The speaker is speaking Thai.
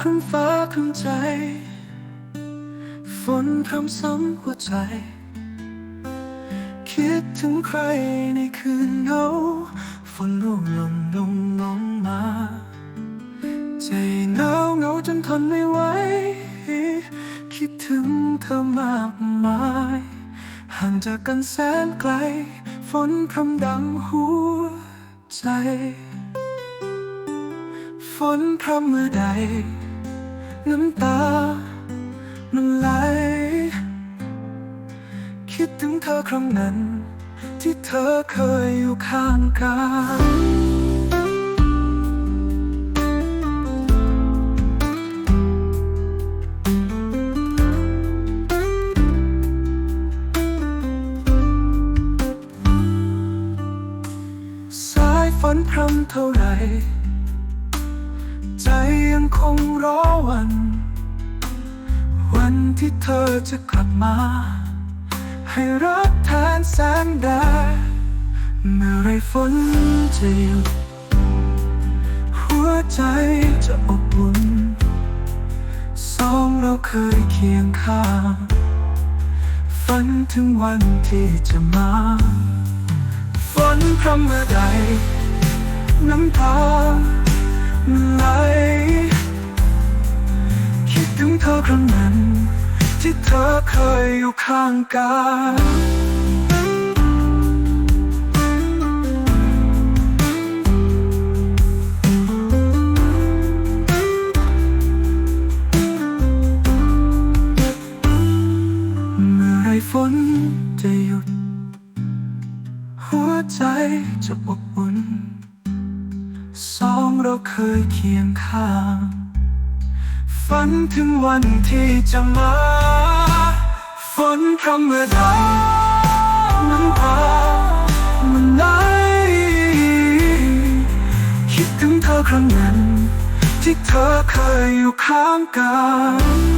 ครึ้มฟ้าครึ้มใจ ฝนพรำซ้ำหัวใจ คิดถึงใครในคืนเหงาฝนร่วงหล่นลงลงมา ใจหนาวเหงาจนทนไม่ไหว คิดถึงเธอมากมายห่างจากกันแสนไกล ฝนพรำดังหัวใจ ฝนพรำเมื่อใด น้ำตา มันไหล คิดถึงเธอครั้งนั้น ที่เธอเคยอยู่ข้างกันสายฝนพรำเท่าไหร ใจยังคงรอวัน วันที่เธอจะกลับมา ให้รักแทนแสงแดดเมื่อไรฝนจะหยุดหัวใจจะอบอุ่นสองเราเคยเคียงข้างฝันถึงวันที่จะมาฝนพรำเมื่อใดน้ำตา ไหล คิดถึงเธอครั้งนั้น ที่เธอเคยอยู่ข้างกายเมื่อไรฝนจะหยุด หัวใจจะอบอุ่นส เราเคยเคียงข้าง ฝันถึงวันที่จะมา ฝนพรำเมื่อใดน้ำตามันไหลคิดถึงเธอครั้งนั้น ที่เธอเคยอยู่ข้างกัน